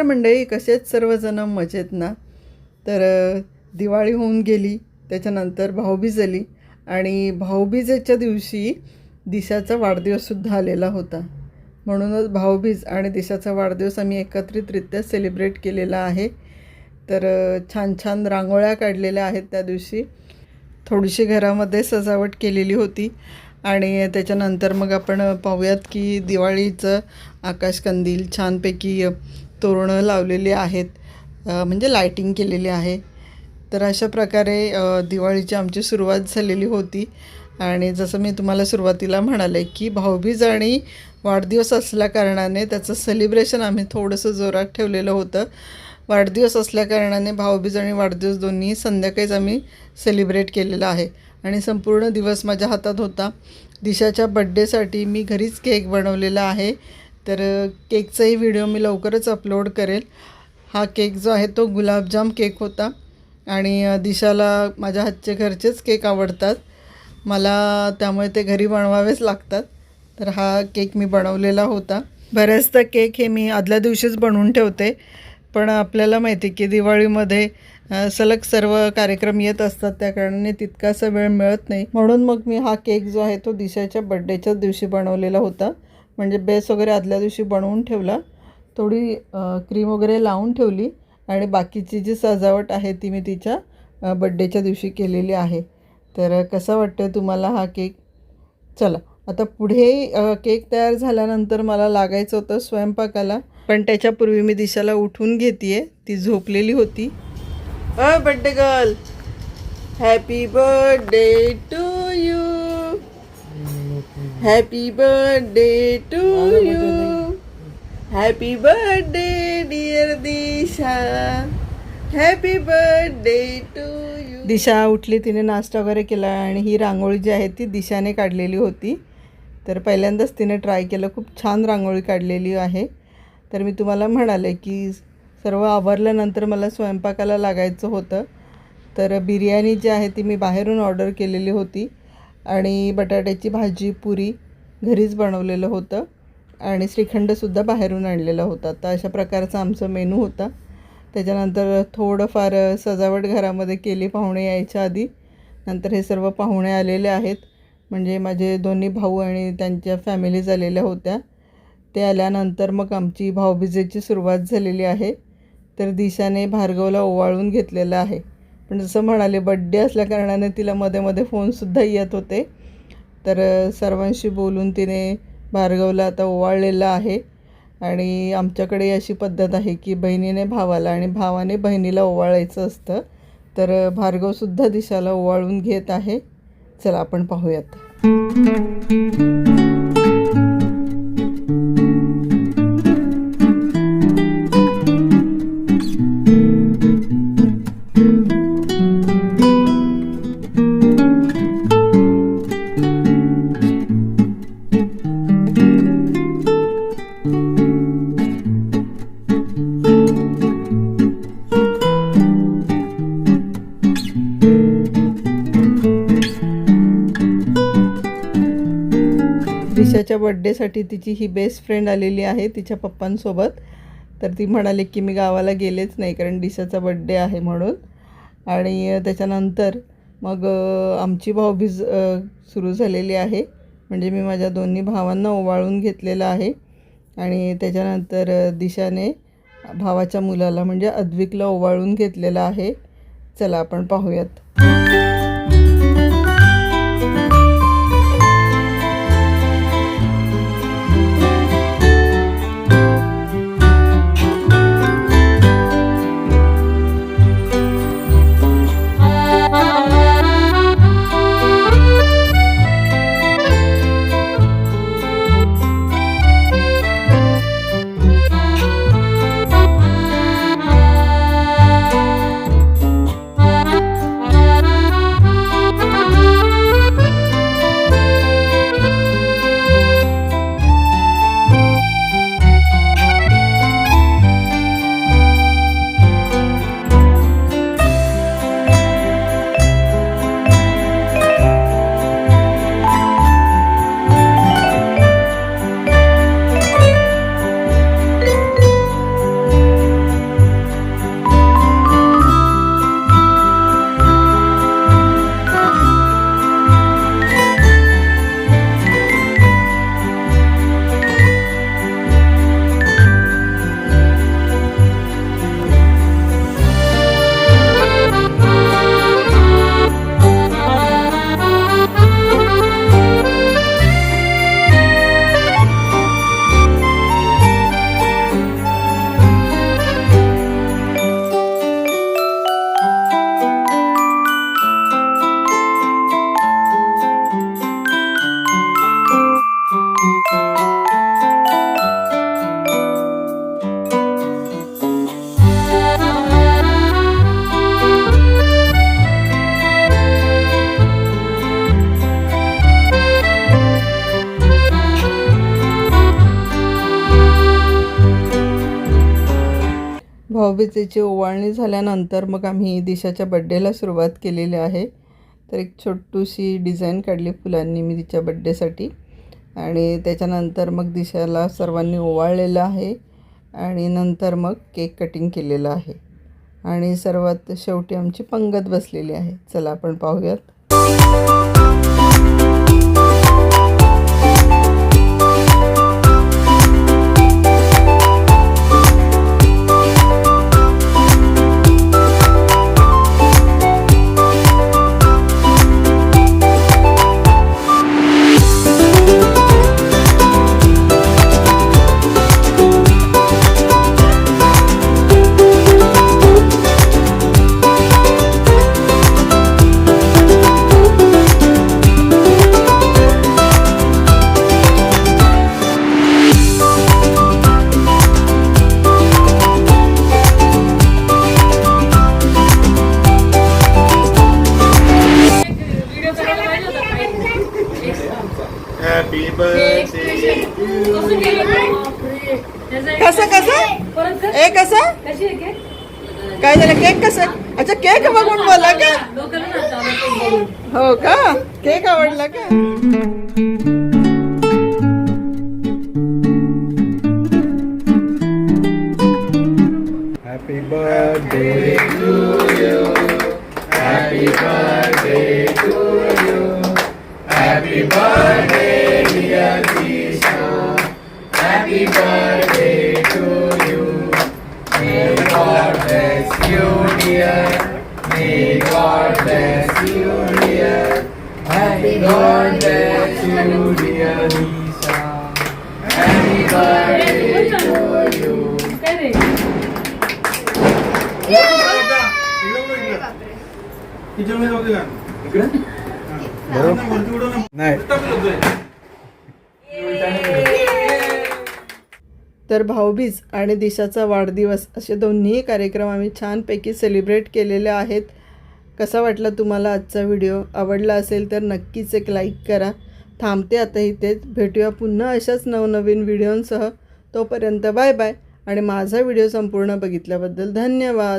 नमस्कार मंडळी कसेच सर्वजण मजेत ना? तर दिवाळी होऊन गेली त्याच्यानंतर भाऊबीज आली आणि भाऊबीजेच्या दिवशी दिशाचा वाढदिवससुद्धा आलेला होता. म्हणूनच भाऊबीज आणि दिशाचा वाढदिवस आम्ही एकत्रितरित्या सेलिब्रेट केलेला आहे. तर छान छान रांगोळ्या काढलेल्या आहेत त्या दिवशी. थोडीशी घरामध्ये सजावट केलेली होती. आणि त्याच्यानंतर मग आपण पाहूयात की दिवाळीचं आकाशकंदील छानपैकी तोरणं लावलेली आहेत. म्हणजे लायटिंग केलेली आहे. तर अशा प्रकारे दिवाळीची आमची सुरुवात झालेली होती. आणि जसं मी तुम्हाला सुरुवातीला म्हणाले की भाऊबीज आणि वाढदिवस असल्याकारणाने त्याचं सेलिब्रेशन आम्ही थोडंसं जोरात ठेवलेलं होतं. वाढदिवस असल्याकारणाने भाऊबीज आणि वाढदिवस दोन्ही संध्याकाळीच आम्ही सेलिब्रेट केलेलं आहे. आणि संपूर्ण दिवस माझ्या हातात होता. दिशाच्या बड्डेसाठी मी घरीच केक बनवलेला आहे. तर केकचाही व्हिडिओ मी लवकरच अपलोड करेल. हा केक जो आहे तो गुलाबजाम केक होता. आणि दिशाला माझ्या हातचे घरचेच केक आवडतात. मला त्यामुळे ते घरी बनवावेच लागतात. तर हा केक मी बनवलेला होता. बऱ्याचदा केक हे मी आदल्या दिवशीच बनवून ठेवते. पण आपल्याला माहिती आहे की दिवाळीमध्ये सलग सर्व कार्यक्रम येत असतात. त्या कारणाने तितकासा वेळ मिळत नाही. म्हणून मग मी हा केक जो आहे तो दिशाच्या बड्डेच्याच दिवशी बनवलेला होता. म्हणजे बेस वगैरे आदल्या दिवशी बनवून ठेवला. थोडी क्रीम वगैरे लावून ठेवली. आणि बाकीची जी सजावट आहे ती मी तिच्या बड्डेच्या दिवशी केलेली आहे. तर कसा वाटतं तुम्हाला हा केक? चला. आता पुढे केक तयार झाल्यानंतर मला लागायचं होतं स्वयंपाकाला. पण त्याच्यापूर्वी मी दिशाला उठून घेते ती झोपलेली होती. A birthday girl happy birthday to you happy birthday to you happy birthday dear Disha happy birthday to you Disha उठली तिने नाश्ता वगैरे केला आणि ही रांगोळी जी आहे ती दिशाने काढलेली होती. तर पहिल्यांदाच तिने ट्राय केलं. खूप छान रांगोळी काढलेली आहे. तर मी तुम्हाला म्हणाले की सर्व आवरल्यानंतर मला स्वयंपाकाला लागायचं होतं. तर बिर्याणी जी आहे ती मी बाहेरून ऑर्डर केलेली होती आणि बटाट्याची भाजी पुरी घरीच बनवलेलं होतं आणि श्रीखंडसुद्धा बाहेरून आणलेला होता. तर अशा प्रकारचा आमचा मेनू होता. त्याच्यानंतर थोडंफार सजावट घरामध्ये केली पाहुणे यायच्या आधी. नंतर हे सर्व पाहुणे आलेले आहेत. म्हणजे माझे दोन्ही भाऊ आणि त्यांच्या फॅमिलीज आलेल्या होत्या. ते आल्यानंतर मग आमची भाऊबीजेची सुरुवात झालेली आहे. तर दिशाने भार्गवला ओवाळून घेतलेलं आहे. पण जसं म्हणाले बड्डे असल्याकारणाने तिला मध्ये मध्ये फोनसुद्धा येत होते. तर सर्वांशी बोलून तिने भार्गवला आता ओवाळलेलं आहे. आणि आमच्याकडे अशी पद्धत आहे की बहिणीने भावाला आणि भावाने बहिणीला ओवाळायचं असतं. तर भार्गवसुद्धा दिशाला ओवाळून घेत आहे. चला आपण पाहूयात. तिच्या बड्डेसाठी तिची ही बेस्ट फ्रेंड आलेली आहे तिच्या पप्पांसोबत. तर ती म्हणाली की मी गावाला गेलेच नाही कारण दिशाचा बड्डे आहे म्हणून. आणि त्याच्यानंतर मग आमची भाऊबीज सुरू झालेली आहे. म्हणजे मी माझ्या दोन्ही भावांना ओवाळून घेतलेलं आहे. आणि त्याच्यानंतर दिशाने भावाच्या मुलाला म्हणजे अद्विकला ओवाळून घेतलेलं आहे. चला आपण पाहूयात. भाऊबीजेची ओवाळणी झाल्यानंतर मग आम्ही दिशाच्या बड्डेला सुरुवात केलेली आहे. तर एक छोटूशी डिझाईन काढली फुलांनी मी तिच्या बड्डेसाठी आणि त्याच्यानंतर मग दिशाला सर्वांनी ओवाळलेलं आहे. आणि नंतर मग केक कटिंग केलेलं आहे. आणि सर्वात शेवटी आमची पंगत बसलेली आहे. चला आपण पाहूयात. कसं कसं? ए कसं? काय झालं केक कसं? अच्छा केक बघून बोला का? हो का? केक आवडला का? Happy birthday. Dear. May God bless you, dear. Happy birthday to dear Lisa. Happy birthday to you. तर भाऊबीज आणि दिशाचा वाढदिवस असे दोन्ही कार्यक्रम आम्ही छानपैकी सेलिब्रेट केलेले आहेत. कसा वाटला तुम्हाला आजचा व्हिडिओ आवडला असेल तर नक्कीच एक लाईक करा. थांबते आता इथेच भेटूया पुन्हा अशाच नवनवीन व्हिडिओंसह तोपर्यंत बाय बाय आणि माझा व्हिडिओ संपूर्ण बघितल्याबद्दल धन्यवाद.